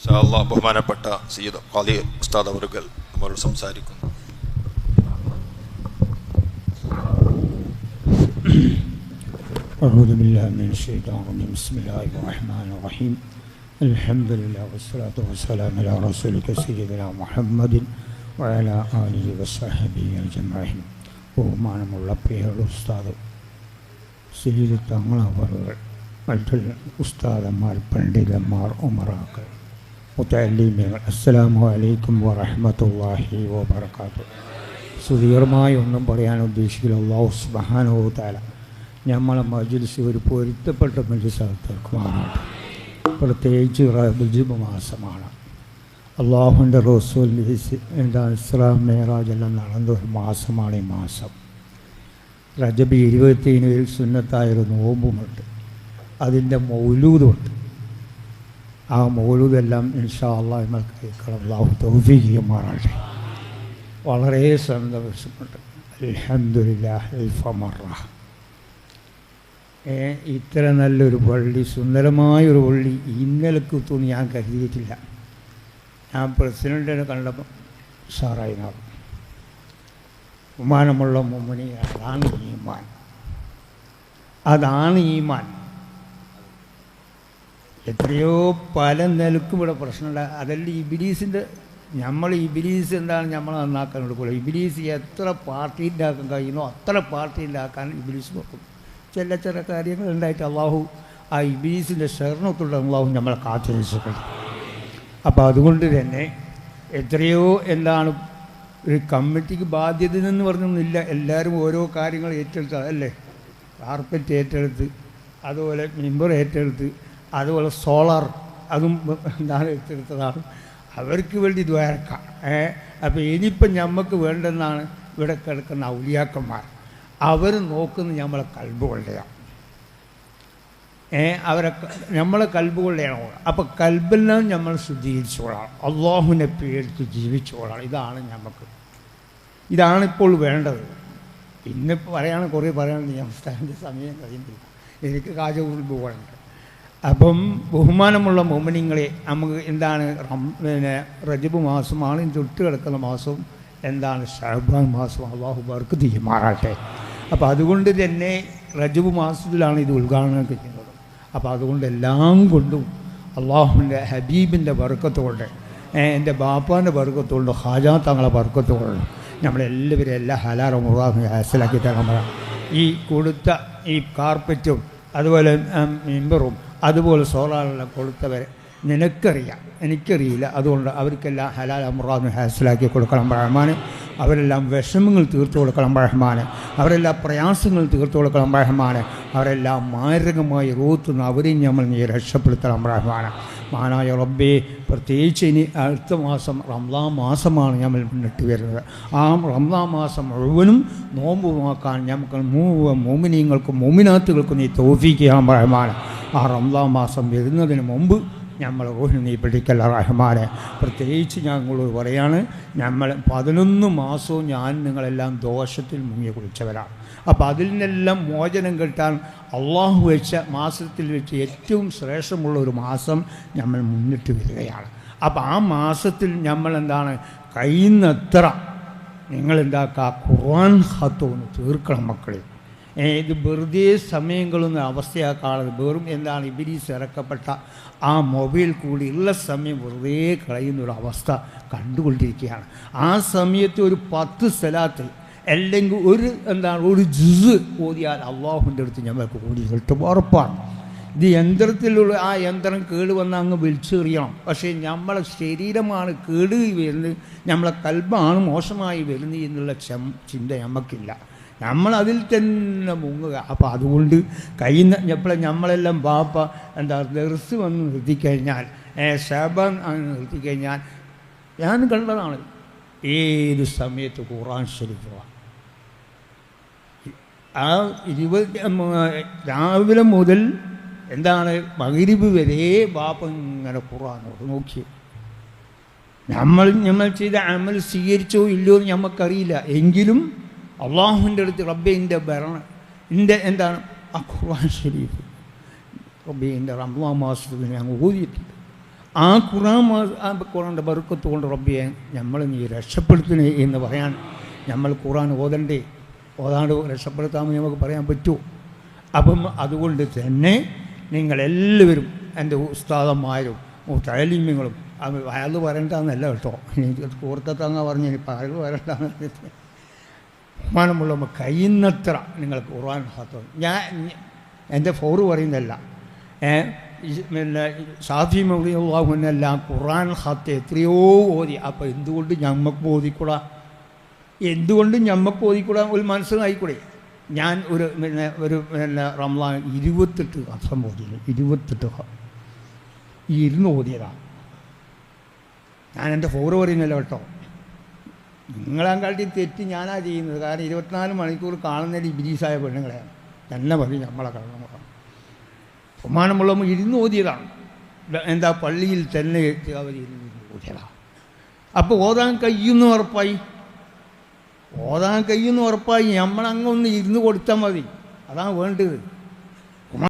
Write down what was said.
ഷാല്ല ബഹുമാനപ്പെട്ട സയ്യിദ് ഖാലി ഉസ്താദ് അവറുകൾ നമ്മളോട് സംസാരിക്കുന്നു أعوذ بالله من الشيطان الرجيم بسم الله الرحمن الرحيم الحمد لله والصلاة والسلام على رسولك سيدنا محمد وعلى آله وصحبه أجمعين ബഹുമാനമുള്ള പ്രിയരുടെ ഉസ്താദ് സീത് തങ്ങളവറുകൾ മറ്റുള്ള ഉസ്താദന്മാർ പണ്ഡിതന്മാർ ഉമറാക്കൾ മുത്തല്ലീമികൾ അസ്സലാമു അലൈക്കും വറഹ്മത്തുള്ളാഹി വബർക്കാത്തു സുദീർഘമായി ഒന്നും പറയാൻ ഉദ്ദേശിക്കില്ല. അള്ളാഹു സുബാനോ താല നമ്മളെ മജിൽസ് ഒരു പൊരുത്തപ്പെട്ട മജ്ലിസാക്കുമാറാട്ടെ പ്രത്യേകിച്ച് റബുജിബ് മാസമാണ്. അള്ളാഹുവിന്റെ റസൂൽ എന്താണ് ഇസ്ലാം മേറാജ് എല്ലാം നടന്ന ഒരു മാസമാണ് ഈ മാസം. റജബ് ഇരുപത്തിയേഴിൽ സുന്നത്തായൊരു നോമ്പുമുണ്ട്. അതിന്റെ മൗലൂദുണ്ട്. ആ മൗലൂദെല്ലാം ഇൻഷാ അള്ളാഹ് നമ്മൾക്ക് കേൾക്കണം. അള്ളാഹു തൗഫീഖിയുമാറാട്ടെ വളരെ സന്തോഷമുണ്ട്. അലഹദില്ലാമറ ഇത്ര നല്ലൊരു പള്ളി സുന്ദരമായൊരു പള്ളി ഇന്നലേക്ക് എത്തുമെന്ന് ഞാൻ കരുതിയിട്ടില്ല. ഞാൻ പ്രസിഡന്റിനെ കണ്ടപ്പോൾ സാറായി നടന്നു ബഹുമാനമുള്ള മുമ്മണി അതാണ് ഈമാൻ. അതാണ് ഈമാൻ. എത്രയോ പല നിലക്കും ഇവിടെ പ്രശ്നമുണ്ട്. അതല്ല ഇബിലീസിന്റെ നമ്മൾ ഇബിലീസ് എന്താണ് നമ്മൾ നന്നാക്കാൻ കൊടുക്കില്ല ഇബിലീസ് എത്ര പാർട്ടി ഉണ്ടാക്കാൻ കഴിയുന്നോ അത്ര പാർട്ടി ഉണ്ടാക്കാൻ ഇബിലീസ് നോക്കും. ചില ചില കാര്യങ്ങൾ ഉണ്ടായിട്ട് അള്ളാഹു ആ ഇബിലീസിന്റെ ശരണത്തുള്ള അള്ളാഹു നമ്മളെ കാത്തിരിച്ചിട്ടുണ്ട് അപ്പോൾ അതുകൊണ്ട് തന്നെ എത്രയോ എന്താണ് ഒരു കമ്മിറ്റിക്ക് ബാധ്യത എന്ന് പറഞ്ഞൊന്നുമില്ല. എല്ലാവരും ഓരോ കാര്യങ്ങൾ ഏറ്റെടുത്ത് അല്ലേ കാർപ്പറ്റ് ഏറ്റെടുത്ത് അതുപോലെ മെമ്പർ ഏറ്റെടുത്ത് അതുപോലെ സോളാർ അതും എന്താണ് എടുത്തെടുത്തതാണ് അവർക്ക് വേണ്ടി ദ്വാരക്കാം ഏ? അപ്പോൾ ഇനിയിപ്പം നമുക്ക് വേണ്ടെന്നാണ് ഇവിടെ കിടക്കുന്ന ഔലിയാക്കന്മാർ. അവർ നോക്കുന്നത് നമ്മളെ കൽബുകളുടെയാണ് ഏ? അവരെ നമ്മളെ കൽബുകളുടെയാണ് അപ്പോൾ കൽബെല്ലാം നമ്മൾ ശുദ്ധീകരിച്ചോളാം. അള്ളാഹുവിനെ പേടിച്ച് ജീവിച്ചോളാം. ഇതാണ് നമുക്ക് ഇതാണിപ്പോൾ വേണ്ടത്. ഇന്നിപ്പോൾ പറയാണ് കുറേ പറയാനുണ്ട്. ഞാൻ സമയം കഴിയുന്നില്ല എനിക്ക് കാജകൂറിൽ പോകാനുണ്ട്. അപ്പം ബഹുമാനമുള്ള മോമിനിങ്ങളെ നമുക്ക് എന്താണ് പിന്നെ റജബ് മാസമാണ് തൊട്ട് കിടക്കുന്ന മാസവും എന്താണ്? ഷഹബാൻ മാസം. അള്ളാഹു ബർക്ക് തീരുമാറാട്ടെ അപ്പോൾ അതുകൊണ്ട് തന്നെ റജബ് മാസത്തിലാണ് ഇത് ഉദ്ഘാടനം ചെയ്യുന്നത്. അപ്പോൾ അതുകൊണ്ട് എല്ലാം കൊണ്ടും അള്ളാഹുവിന്റെ ഹബീബിന്റെ വർക്കത്തോടെ എന്റെ ബാപ്പാന്റെ വർക്കത്തോണ്ട് ഹാജാ തങ്ങളെ വർക്കത്തോടെ നമ്മളെല്ലാവരും എല്ലാ ഹലാറും ഉറാഹും ഹാസിലാക്കി തരാൻ ഈ കൊടുത്ത ഈ കാർപ്പറ്റും അതുപോലെ മെമ്പറും അതുപോലെ സോറാളിനെ കൊടുത്തവരെ നിനക്കറിയാം. എനിക്കറിയില്ല. അതുകൊണ്ട് അവർക്കെല്ലാം ഹലാൽ അമുറാദ് ഹാസിലാക്കി കൊടുക്കണം റഹ്മാന്. അവരെല്ലാം വിഷമങ്ങൾ തീർത്തു കൊടുക്കണം റഹ്മാന്. അവരെല്ലാം പ്രയാസങ്ങൾ തീർത്തു കൊടുക്കണം റഹ്മാന്. അവരെല്ലാം മാരകമായി റൂത്തുന്ന അവരെയും നമ്മൾ നീ രക്ഷപ്പെടുത്തണം റഹ്മാന്. മാനായ റബ്ബേ പ്രത്യേകിച്ച് ഇനി അടുത്ത മാസം റംലാ മാസമാണ് നമ്മൾ മുന്നിട്ട് വരുന്നത്. ആ റംലാ മാസം മുഴുവനും നോമ്പുമാക്കാൻ നമുക്ക് മൂവ മോമിനിയങ്ങൾക്കും മോമിനാത്തുകൾക്കും നീ തോഫിക്കാൻ റഹ്മാന്. ആ റംലാ മാസം വരുന്നതിന് മുമ്പ് നമ്മൾ റോഹിണി നീ പിടിക്കല്ല റഹ്മാനെ. പ്രത്യേകിച്ച് ഞങ്ങളോട് പറയാണ് നമ്മൾ പതിനൊന്ന് മാസവും ഞാൻ നിങ്ങളെല്ലാം ദോഷത്തിൽ മുങ്ങി കുളിച്ചവരാണ് അപ്പോൾ അതിൽ നിന്നെല്ലാം മോചനം കിട്ടാൻ അള്ളാഹു വെച്ച മാസത്തിൽ വെച്ച് ഏറ്റവും ശ്രേഷ്ഠമുള്ള ഒരു മാസം നമ്മൾ മുന്നിട്ട് വരികയാണ്. അപ്പോൾ ആ മാസത്തിൽ നമ്മൾ എന്താണ് കഴിയുന്നത്ര നിങ്ങളെന്താക്കുക ഖുർആൻ ഹത്തോന്ന് തീർക്കണം മക്കളെ. ഇത് വെറുതെ സമയങ്ങളൊന്നും അവസ്ഥയാക്കാളത് വെറും എന്താണ് ഇബിലീസ് ഇറക്കപ്പെട്ട ആ മൊബൈൽ കൂടി ഉള്ള സമയം വെറുതെ കളയുന്ന ഒരു അവസ്ഥ കണ്ടുകൊണ്ടിരിക്കുകയാണ്. ആ സമയത്ത് ഒരു പത്ത് സ്ഥലത്തിൽ അല്ലെങ്കിൽ ഒരു എന്താണ് ഒരു ജുസ് ഓതിയാൽ അള്ളാഹുവിന്റെ അടുത്ത് ഞങ്ങൾക്ക് കൂടി കിട്ടും ഉറപ്പാണ്. ഇത് യന്ത്രത്തിലുള്ള ആ യന്ത്രം കേട് വന്ന് അങ്ങ് വിളിച്ചെറിയണം പക്ഷേ നമ്മളെ ശരീരമാണ് കേട് വരുന്നത് നമ്മളെ കൽബാണ് മോശമായി വരുന്നത് എന്നുള്ള ചിന്ത നമുക്കില്ല. നമ്മൾ അതിൽ തന്നെ മുങ്ങുക. അപ്പോൾ അതുകൊണ്ട് കഴിയുന്ന എപ്പോഴും നമ്മളെല്ലാം പാപ്പ എന്താ ദർസ് വന്ന് നിർത്തിക്കഴിഞ്ഞാൽ ഷാബാൻ നിർത്തിക്കഴിഞ്ഞാൽ ഞാൻ കണ്ടതാണ് ഏത് സമയത്ത് ഖുറാൻ ശരിക്കുക ആ ഇരുപത് രാവിലെ മുതൽ എന്താണ് മകരിബ് വരെ ബാപ്പ ഇങ്ങനെ ഖുറാനോട് നോക്കി. നമ്മൾ നമ്മൾ ചെയ്ത അമൽ സ്വീകരിച്ചോ ഇല്ലയോ എന്ന് നമുക്കറിയില്ല എങ്കിലും അള്ളാഹുവിന്റെ അടുത്ത് റബ്ബിന്റെ ഭരണം എന്റെ എന്താണ്? ആ ഖുർആൻ ഷരീഫ് റബ്ബിന്റെ റംലാ മാസത്തിൽ ഞങ്ങൾ ഊതിയിട്ടുണ്ട്. ആ ഖുറാൻ ഖുറാന്റെ ബറുക്കത്ത് കൊണ്ട് റബ്ബിയെ നമ്മൾ നീ രക്ഷപ്പെടുത്തണേ എന്ന് പറയാൻ നമ്മൾ ഖുറാൻ ഓതണ്ടേ? ഓതാണ്ട് രക്ഷപ്പെടുത്താമെന്ന് നമുക്ക് പറയാൻ പറ്റുമോ? അപ്പം അതുകൊണ്ട് തന്നെ നിങ്ങളെല്ലാവരും എന്റെ ഉസ്താദന്മാരും തഴലിമ്യങ്ങളും അയാൾ വരണ്ടെന്നല്ല കേട്ടോ. എനിക്ക് പറഞ്ഞു ഇനി അയാൾ വരണ്ടെന്ന് ബഹുമാനമുള്ള കഴിയുന്നത്ര നിങ്ങൾക്ക് ഖുർആൻ ഹാത്തം ഞാൻ എന്റെ ഫോറ് പറയുന്നതല്ല. പിന്നെ ഷാഫി മൗലിയുള്ളാഹുനെല്ലാം ഖുർആൻ ഹാത്ത് എത്രയോ ഓതി. അപ്പോൾ എന്തുകൊണ്ട് ഞമ്മക്ക് ഓതിക്കൂടാ എന്തുകൊണ്ട് ഞമ്മക്ക് ഓതിക്കൂടാ ഒരു മനസ്സിലായിക്കൂടെ ഞാൻ ഒരു പിന്നെ ഒരു പിന്നെ റംലാൻ ഇരുപത്തെട്ട് വർഷം ഓതിയില്ല. ഇരുപത്തെട്ട് ഈ ഇരുന്ന് ഓതിയതാണ് ഞാൻ എന്റെ ഫോറ് പറയുന്നില്ല കേട്ടോ. നിങ്ങളെക്കാട്ടി തെറ്റ് ഞാനാ ചെയ്യുന്നത്. കാരണം ഇരുപത്തിനാല് മണിക്കൂർ കാണുന്നത് ഇബിലീസായ പെണ്ണുങ്ങളെയാണ് തന്നെ മതി നമ്മളെ കാരണം ബഹുമാനമുള്ള ഇരുന്ന് ഓതിയതാണ്. എന്താ പള്ളിയിൽ തന്നെ അവർ ഇരുന്ന് ഓതിയതാണ്. അപ്പോൾ ഓതാൻ കഴിയുന്നു ഉറപ്പായി? ഓതാൻ കഴിയുന്നു ഉറപ്പായി. നമ്മളങ്ങൊന്ന് ഇരുന്ന് കൊടുത്താൽ മതി. അതാണ് വേണ്ടത്.